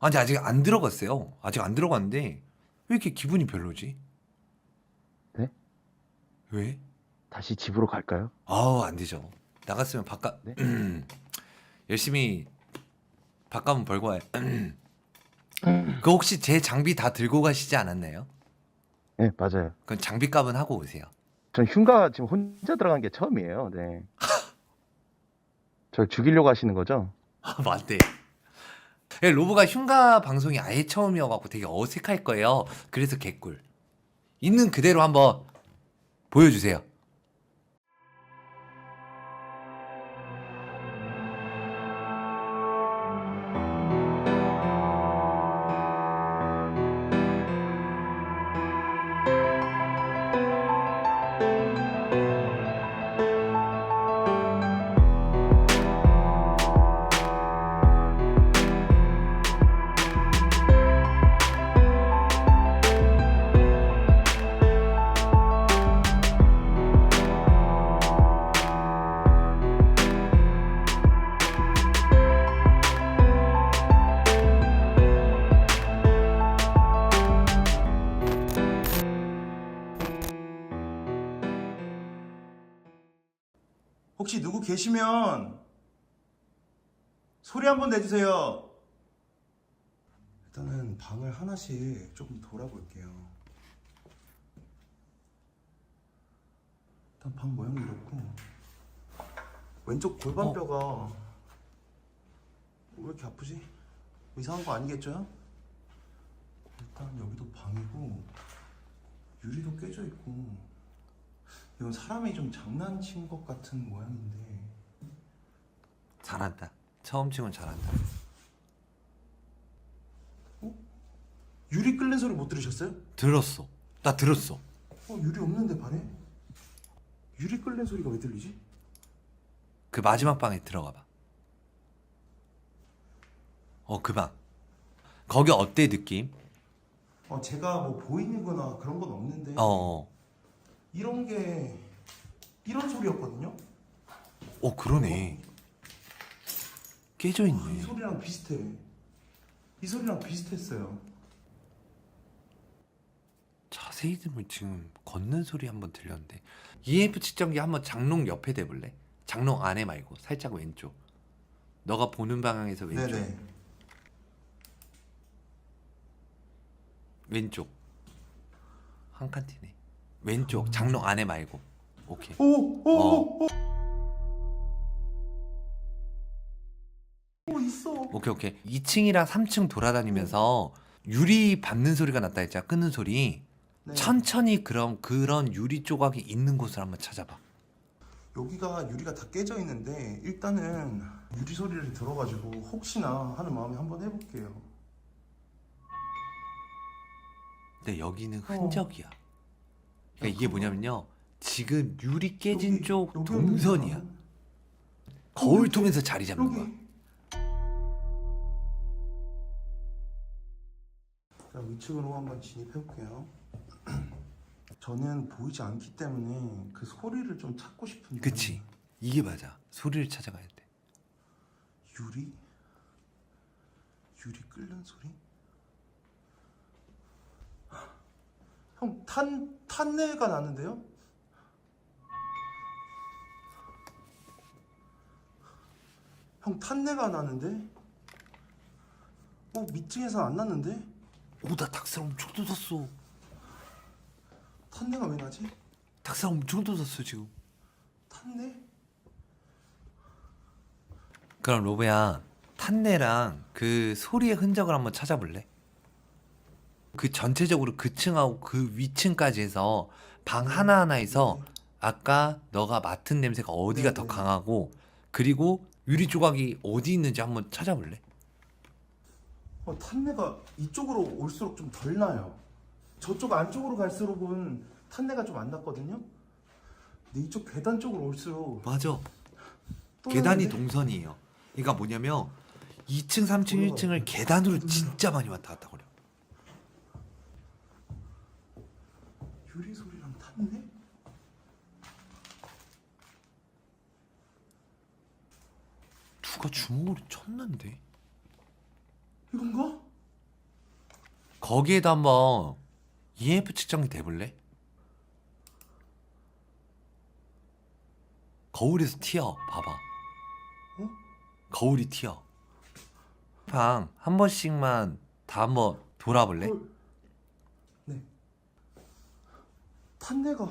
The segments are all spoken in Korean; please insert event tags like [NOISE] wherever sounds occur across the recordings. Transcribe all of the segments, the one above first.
아니 아직 안 들어갔어요. 아직 안 들어갔는데 왜 이렇게 기분이 별로지? 네? 왜? 다시 집으로 갈까요? 아우 안 되죠. 나갔으면 바깥 네? [CLEARS THROAT] 열심히 바깥문 벌고 와요. [CLEARS THROAT] 그 혹시 제 장비 다 들고 가시지 않았나요? 네, 맞아요. 그럼 장비값은 하고 오세요. 전 흉가 지금 혼자 들어간 게 처음이에요. 네. [LAUGHS] 절 죽이려고 하시는 거죠? 아, 맞네. 예, 로브가 흉가 방송이 아예 처음이어갖고 되게 어색할 거예요. 그래서 개꿀. 있는 그대로 한번 보여주세요. 계시면 소리 한번 내주세요. 일단은 방을 하나씩 조금 돌아볼게요. 일단 방 모양이 이렇고 왼쪽 골반뼈가 왜 이렇게 아프지? 뭐 이상한 거 아니겠죠? 일단 여기도 방이고 유리도 깨져 있고 이건 사람이 좀 장난친 것 같은 모양인데 잘한다. 처음 치곤 잘한다. 유리 끓는 소리 못 들으셨어요? 들었어. 나 들었어. 어 유리 없는데 방에? 유리 끓는 소리가 왜 들리지? 그 마지막 방에 들어가 봐. 어, 그 방. 거기 어때 느낌? 어 제가 뭐 보이는거나 그런 건 없는데 어, 어. 이런 게 이런 소리였거든요. 어, 그러네. 깨져 아, 이 있네. 소리랑 비슷해. 이 소리랑 비슷했어요. 자세히 들으면 지금 걷는 소리 한번 들렸는데 EF 측정기 한번 장롱 옆에 대볼래? 장롱 안에 말고 살짝 왼쪽. 너가 보는 방향에서 왼쪽. 네네. 왼쪽. 한 칸 티네. 왼쪽. 장롱 안에 말고. 오케이. 오 오오 어. 오, 오. 오케이 오케이 2층이랑 3층 돌아다니면서 유리 밟는 소리가 났다 했잖아 끊는 소리 네. 천천히 그럼 그런 유리 조각이 있는 곳을 한번 찾아봐 여기가 유리가 다 깨져 있는데 일단은 유리 소리를 들어가지고 혹시나 하는 마음에 한번 해볼게요. 근데 여기는 어. 흔적이야 그러니까 이게 뭐냐면요 지금 유리 깨진 여기, 쪽 여기 동선이야 거울 통해서 자리 잡는 여기. 자 위층으로 한번 진입해 볼게요. [CLEARS THROAT] 저는 보이지 않기 때문에 그 소리를 좀 찾고 싶은데. 그치 이게 맞아 소리를 찾아가야 돼 유리? 유리 끓는 소리? [GASPS] 형, 탄, 탄내가 나는데요? 형, 탄내가 나는데? 어, 밑층에서 안 났는데? 오나 닭살 엄청 돋았어 탄내가 왜 나지? 닭살 엄청 돋았어 지금 탄내? 그럼 로브야 탄내랑 그 소리의 흔적을 한번 찾아볼래? 그 전체적으로 그 층하고 그 위층까지 해서 방 하나하나에서 아까 너가 맡은 냄새가 어디가 네, 더 네. 강하고 그리고 유리 조각이 어디 있는지 한번 찾아볼래? 어, 탄내가 이쪽으로 올수록 좀 덜 나요. 저쪽 안쪽으로 갈수록은 탄내가 좀 안 났거든요. 근데 이쪽 계단 쪽으로 올수록 맞아 또 계단이 나는데? 동선이에요 그러니까 뭐냐면 2층 3층 올라가. 1층을 계단으로 진짜 많이 왔다 갔다 거려 유리 소리랑 탄내? 누가 주먹으로 쳤는데? 이건가? 거기에도 한번 EMF 측정기 대볼래? 거울에서 튀어 봐봐 거울이 튀어 방 한 번씩만 다 한번 돌아볼래? 어, 네. 탄내가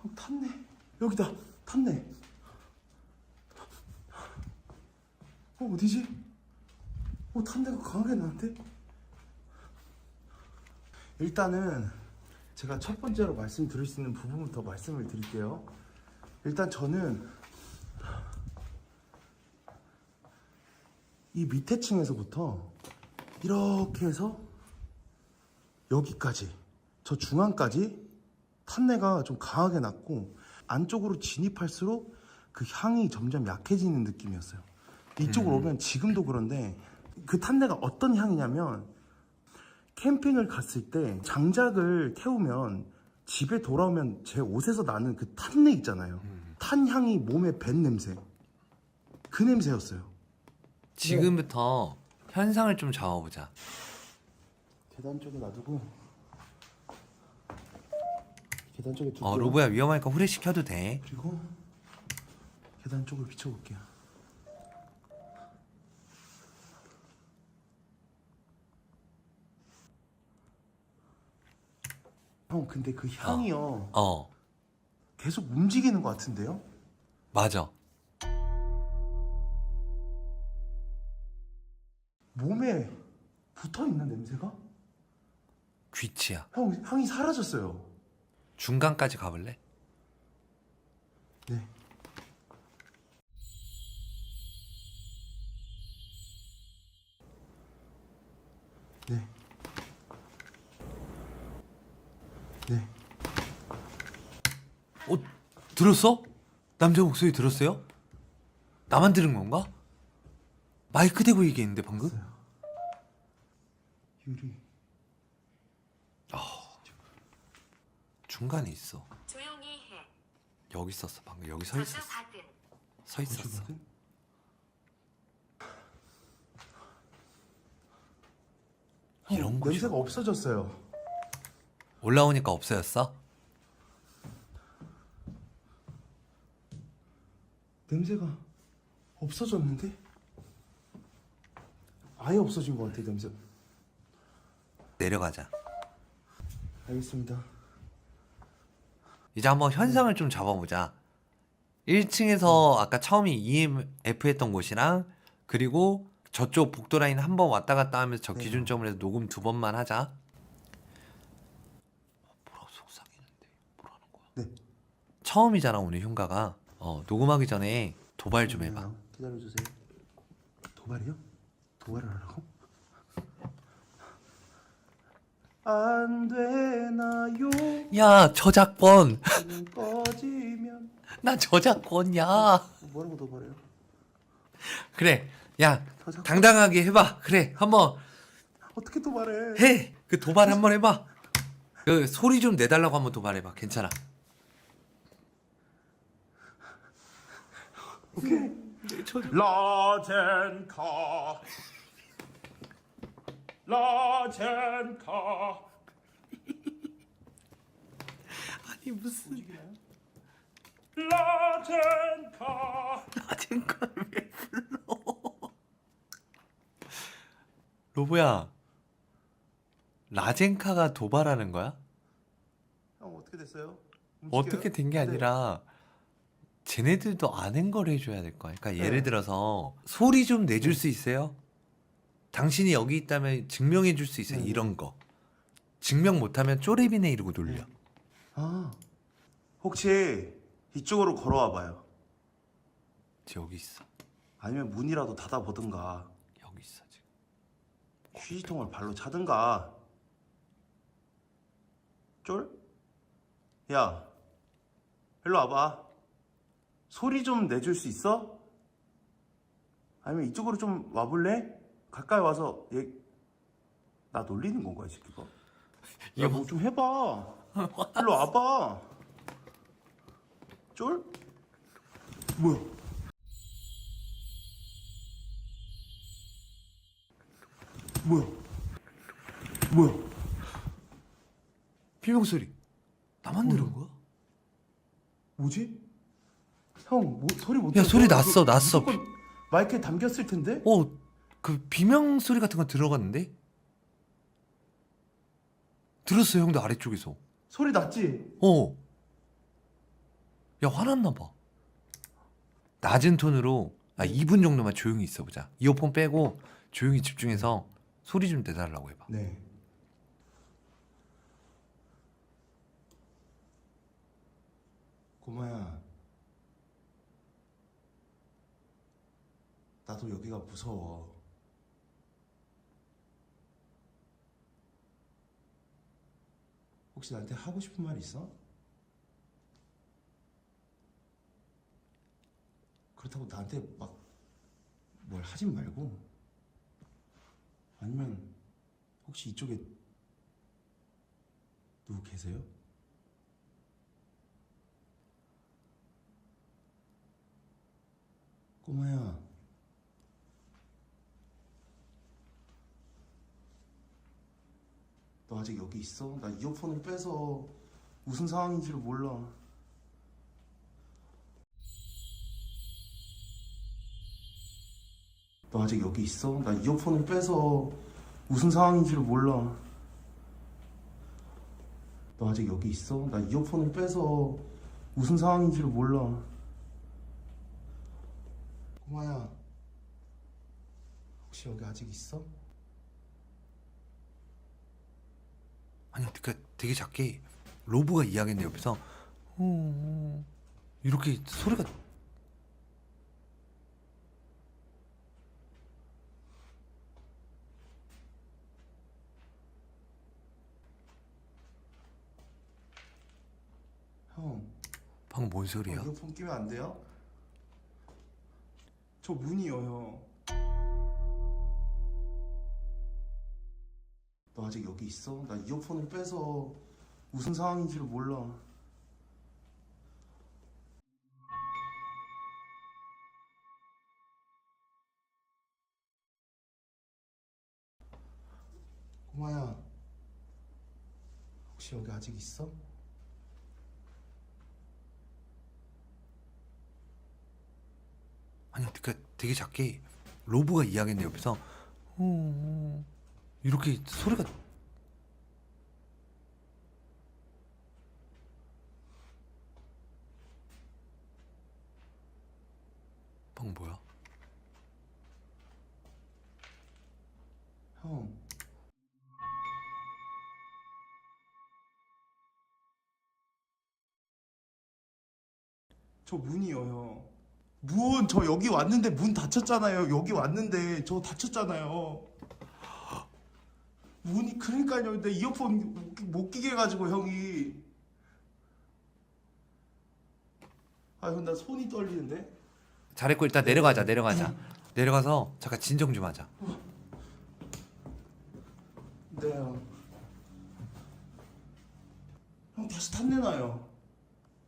형 탄내 여기다 탄내 어 어디지? 어 탄내가 강하게 나는데? 일단은 제가 첫 번째로 말씀드릴 수 있는 부분부터 말씀을 드릴게요. 일단 저는 이 밑에 층에서부터 이렇게 해서 여기까지 저 중앙까지 탄내가 좀 강하게 났고 안쪽으로 진입할수록 그 향이 점점 약해지는 느낌이었어요. 이쪽으로 오면 지금도 그런데 그 탄내가 어떤 향이냐면 캠핑을 갔을 때 장작을 태우면 집에 돌아오면 제 옷에서 나는 그 탄내 있잖아요. 탄 향이 몸에 밴 냄새. 그 냄새였어요. 지금부터 현상을 좀 잡아보자 계단 쪽에 놔두고 계단 쪽에 두고 어 로보야 위험하니까 후레쉬 켜도 돼 그리고 계단 쪽을 비춰볼게요. 형 근데 그 향이요 어 계속 움직이는 것 같은데요? 맞아 몸에 붙어 있는 냄새가? 귀치야 형 향이 사라졌어요. 중간까지 가볼래? 네. 네. 네. 어 들었어? 남자 목소리 들었어요? 나만 들은 건가? 마이크 대고 얘기했는데 방금? 유리. 중간에 있어 조용히 해. 여기 있었어 방금 여기 서 있었어 받은. 서 있었어? 이런 형, 곳이 냄새가 없어졌어요. 올라오니까 없어졌어? 냄새가 없어졌는데? 아예 없어진 것 같아 냄새. 내려가자 알겠습니다. 이제 한번 현상을 좀 잡아보자 1층에서 아까 처음에 EMF 했던 곳이랑 그리고 저쪽 복도 라인 한 번 왔다 갔다 하면서 저 네. 기준점을 해서 녹음 두 번만 하자 어, 뭐라고 속상했는데 뭐라는 거야 네. 처음이잖아 오늘 흉가가 어, 녹음하기 전에 도발 좀 해봐 기다려 주세요. 도발이요? 도발을 하라고? 안 되나요? 야 저작권 꺼지면 [LAUGHS] 나 저작권이야 뭐라고 도발해요? 그래 야 저작권 당당하게 해봐 그래 한번 어떻게 도발해? 해 그 도발 한번 해봐 그 소리 좀 내달라고 한번 도발해봐 괜찮아 오케이. 라젠카 라젠카 [LAUGHS] 아니 무슨 라젠카 라젠카를 왜 불러 로보야 라젠카가 도발하는 거야? 형 어떻게 됐어요? 어떻게 된게 네. 아니라 쟤네들도 아는 걸 해줘야 될 거야. 그러니까 예를 네. 들어서 소리 좀 내줄 수 있어요? 당신이 여기 있다면 증명해 줄 수 있어요? 네. 이런 거. 증명 못하면 쪼레비네 이러고. 네. 아 혹시 이쪽으로 걸어와 봐요. 쟤 여기 있어. 아니면 문이라도 닫아보든가 여기 있어 지금. 휴지통을 발로 차든가 쫄? 야 일로 와봐 소리 좀 내줄 수 있어? 아니면 이쪽으로 좀 와볼래? 가까이 와서 얘 나 놀리는 건가 이 새끼가 이거 야뭐 좀 해봐 일로 와봐 쫄? 뭐야 뭐야 뭐야? 비명 소리. 나만 들은 거야? 뭐지? 형 뭐, 소리 못 야, 들었어? 소리 났어, 그거 났어. 무조건 마이크에 담겼을 텐데? 어, 그 비명 소리 같은 거 들어갔는데? 들었어, 형도 아래쪽에서. 소리 났지? 어. 야, 화났나 봐. 낮은 톤으로 아 2분 정도만 조용히 있어 보자. 이어폰 빼고 조용히 집중해서 소리 좀 내달라고 해봐. 네. 고마야. 나도 여기가 무서워. 혹시 나한테 하고 싶은 말 있어? 그렇다고 나한테 막 뭘 하진 말고 아니면 혹시 이쪽에 누구 계세요? 꼬마야. 너 아직 여기 있어? 나 이어폰을 빼서 무슨 상황인지를 몰라. 너 아직 여기 있어? 나 이어폰을 빼서 무슨 상황인지를 몰라. 너 아직 여기 있어? 나 이어폰을 빼서 무슨 상황인지를 몰라. 꼬마야, 혹시 여기 아직 있어? 아니, 그 되게 작게 로브가 이야기했는데 옆에서 어, 이렇게 소리가 형, 방금 뭔 소리야? 어, 이어폰 끼면 안 돼요? 저 문이요, 형. 너 아직 여기 있어? 나 이어폰을 빼서 무슨 상황인지를 몰라. 꼬마야, 혹시 여기 아직 있어? 아니, 그 되게 작게 로브가 이야기했는데 옆에서 어, 이렇게 소리가 방금 뭐야? 형. 저 문이요, 형. 문, 저 여기 왔는데 문 닫혔잖아요. 여기 왔는데 저 닫혔잖아요. 문이, 그러니까요. 근데 이어폰 못, 끼- 끼게 해가지고 형이. 아, 근데 나 손이 떨리는데? 잘했고 일단 내려가자 내려가자 내려가서 잠깐 진정 좀 하자 네, 형. 형, 다시 탐내놔요.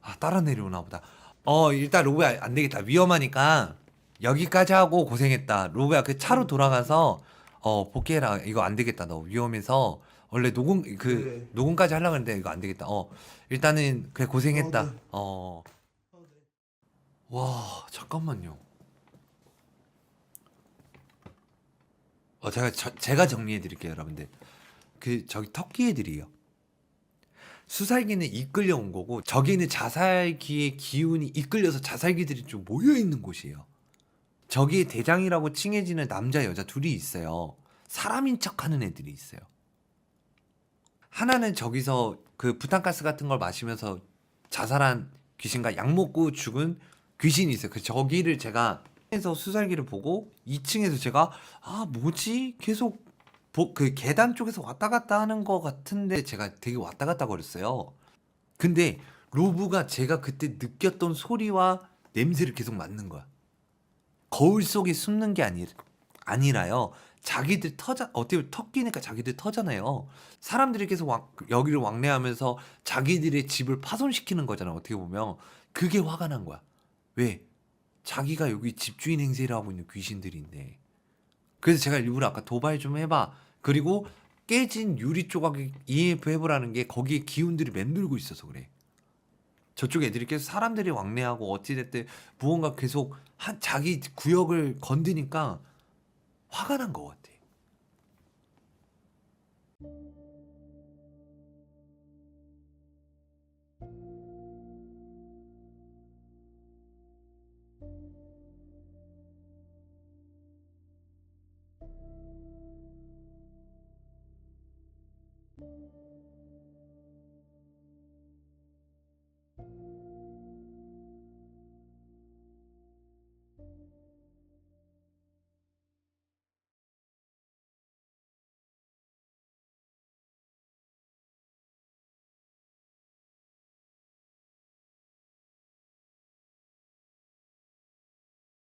아 따라 내려오나 보다 어 일단 로브야 안 되겠다 위험하니까 여기까지 하고 고생했다 로브야 그 차로 돌아가서 어 복귀해라 이거 안 되겠다 너 위험해서 원래 녹음 그 네. 녹음까지 하려고 했는데 이거 안 되겠다 어 일단은 그래 고생했다 어, 네. 어 어, 네. 와 잠깐만요. 어 제가 저- 제가 정리해 드릴게요, 여러분들. 그 저기 터키 애들이에요. 수살기는 이끌려 온 거고 저기는 자살기의 기운이 이끌려서 자살기들이 좀 모여 있는 곳이에요. 저기에 대장이라고 칭해지는 남자 여자 둘이 있어요. 사람인 척하는 애들이 있어요. 하나는 저기서 그 부탄가스 같은 걸 마시면서 자살한 귀신과 약 먹고 죽은 귀신이 있어요. 그 저기를 제가 에서 수살기를 보고 2층에서 제가 아 뭐지 계속 보- 그 계단 쪽에서 왔다 갔다 하는 것 같은데 제가 되게 왔다 갔다 거렸어요. 근데 로브가 제가 그때 느꼈던 소리와 냄새를 계속 맡는 거야. 거울 속에 숨는 게 아니 아니라요. 자기들 터자 어떻게 보면 턱기니까 자기들 터잖아요. 사람들이 계속 왕- 여기를 왕래하면서 자기들의 집을 파손시키는 거잖아. 어떻게 보면 그게 화가 난 거야. 왜? 자기가 여기 집주인 행세를 하고 있는 귀신들인데. 그래서 제가 일부러 아까 도발 좀 해봐. 그리고 깨진 유리 조각이 EMF 해부라는 게 거기에 기운들이 맴돌고 있어서 그래. 저쪽 애들이 계속 사람들이 왕래하고 어찌됐든 무언가 계속 한 자기 구역을 건드니까 화가 난 것 같아.